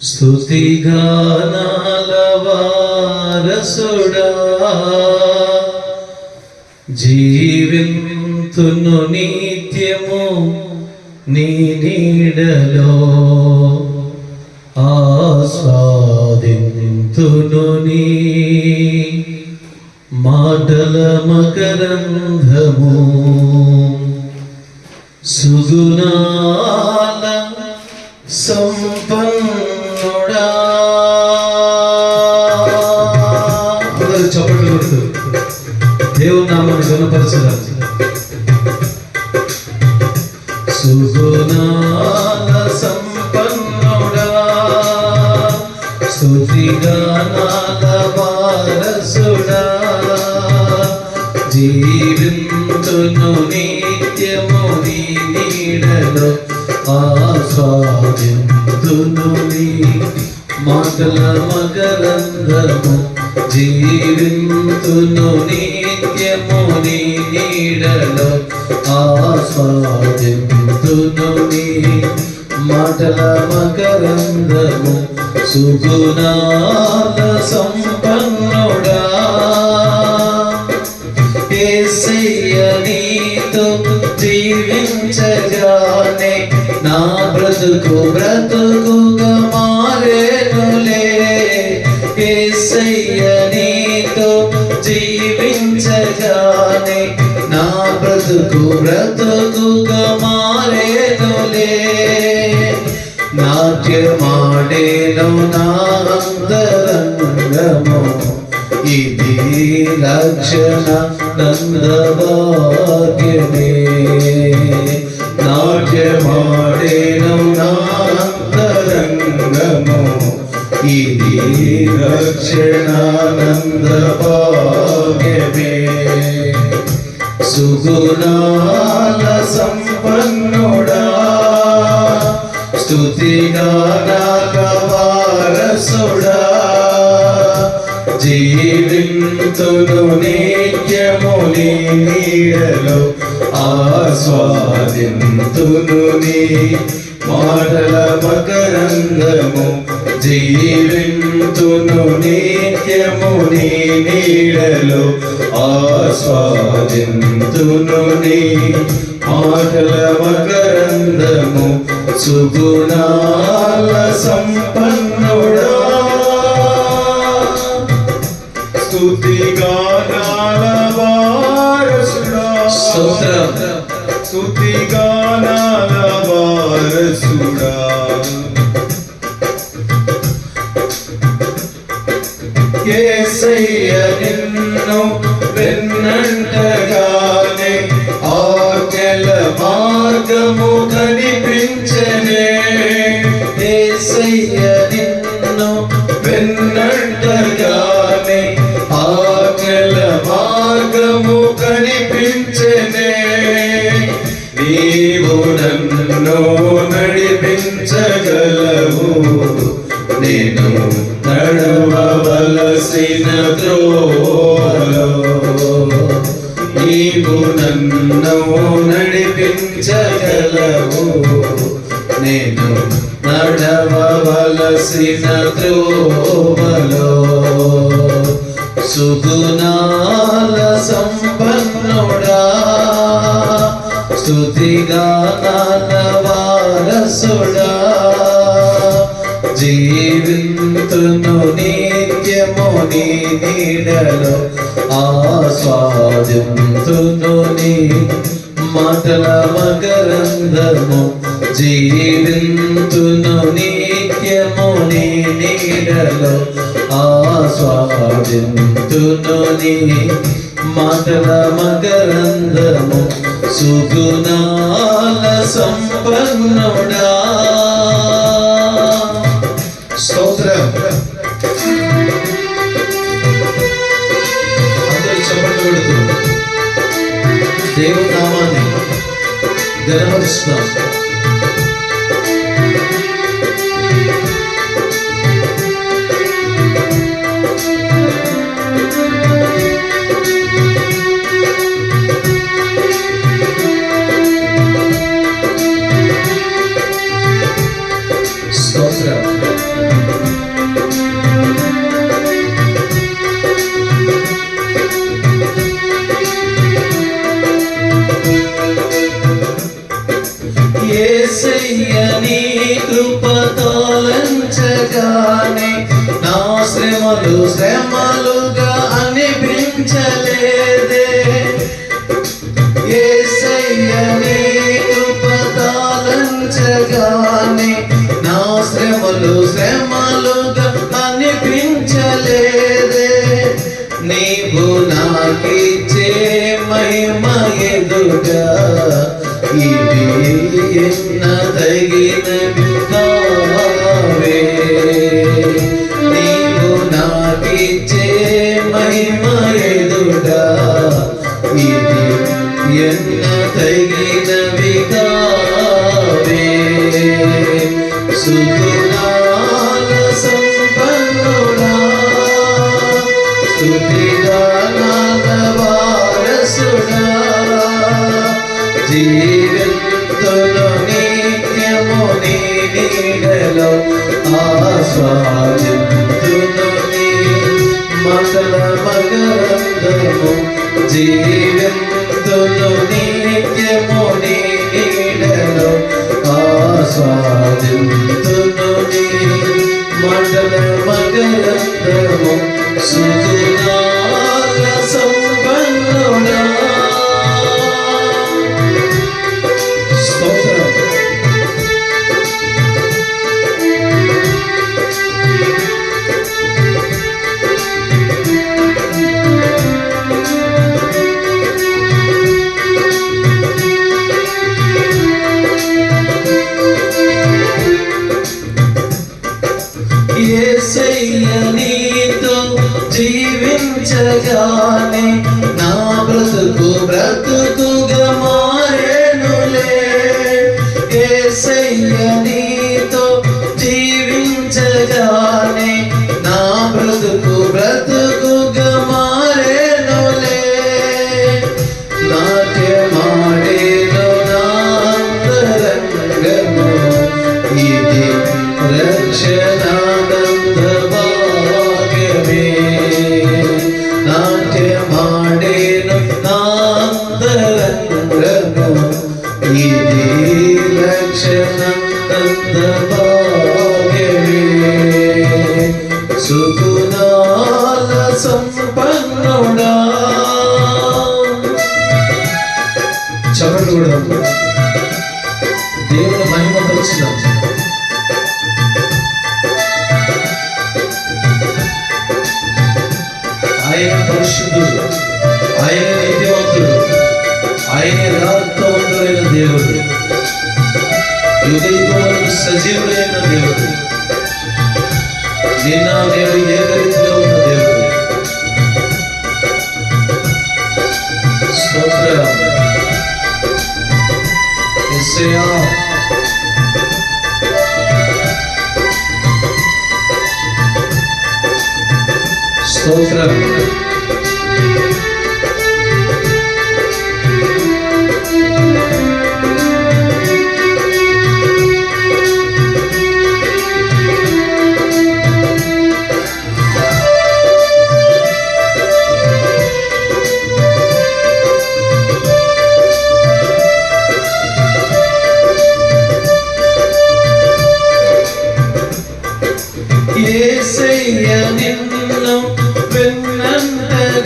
స్తుతిగానాల జీవింతును నిత్యము నీ నీడలో ఆస్వాదింతును నీ మాటల మకరంధము. సుగుణాల సంపన్నుడా. అందరూ చప్పట్లు కొడుతూ దేవుని నామాన్ని గణపరచదాలి సుగుణాల సంపన్నుడా. స్తుతిగానాల వారసుడా. జీవింతును నిత్యము నీ నీడలో ఆస్వాదింతును నీ మాటల మకరందము జీవింతును నిత్యము నీ నీడలో ఆస్వాదింతును మాటల మకరందము సుగుణాల సంపన్నుడా బ్రతుకు బ్రతుకుగా మారేనులే. ఏసయ్య నీతో జీవించగానే నా బ్రతుకు బ్రతుకుగా మారేనులే. నాట్యమాడేను నా అంతరంగము. ఇది లక్షణ నందభాగ్యమే. నాట్యమాడే ఇది రక్షణానందభాగ్యమే సుగుణాల సంపన్నుడా స్తుతిగానాల వారసుడా జీవింతును నిత్యము నీడలో ఆస్వాదింతును నీ మాటల మకరంగము జీవింతును నిత్యము నీ నీడలో ఆస్వాదింతును నీ మాటల మకరందము సుగుణాల సంపన్నుడా. స్తుతిగానాల వారసుడా. స్తోత్రం. నన్ను నడిపించగలవు. నేను నడవలసిన త్రోవలో సుగుణాల సంపన్నుడా. స్తుతిగానాల వారసుడా. జీవింతును నిత్యము నీ నీడలో ఆస్వాదింతును మటల మాటల మకరందము జీవింతును నిత్యము నీ నీడలో ఆస్వాదింతును నీ మాటల మకరందము సుగుణాల సంపన్నుడా. దేవుని నామాన్ని ఇది ఎన్న తగినవి కావే నీవు నాకిచ్చే మహిమ ఎదుగా ఇది ఎన్న తగినవి కావే సుగుణాల మగల మగరందము జీవితంలో నిత్యము నీ నీడలో జీవించగానే నా సుగుణాల సంపన్నుడా చప్పట్లు కొడదాం దేవుని మహిమ పరుచుదాం ఆయన పరిశుద్ధుడు ఆయన నీతివంతుడు ఆయన యథార్థవంతుడైన దేవుడు. యుగములకు సజీవుడైన దేవుడు నిన్న నేడు ఏకరీతిలో ఉన్న దేవుడు స్తోత్రం యేసయ్యా స్తోత్రం యేసయ్య నిన్ను విన్నంతగానే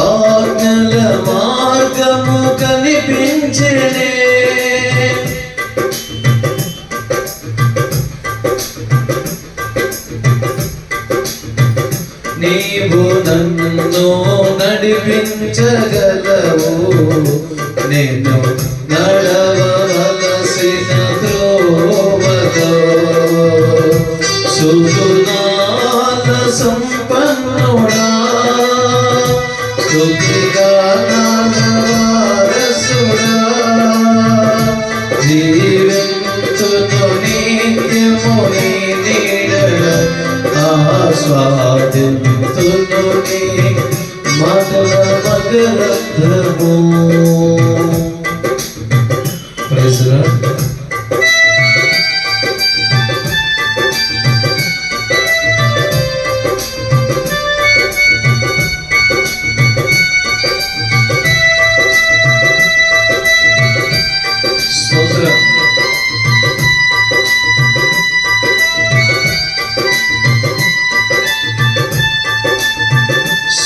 ఆజ్ఞల మార్గము కనిపించనే నీవు నన్ను నడిపించగలవు నేను సుగుణాల సంపన్నుడా స్తుతిగానాల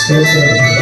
స్తోత్రం స్తోత్రం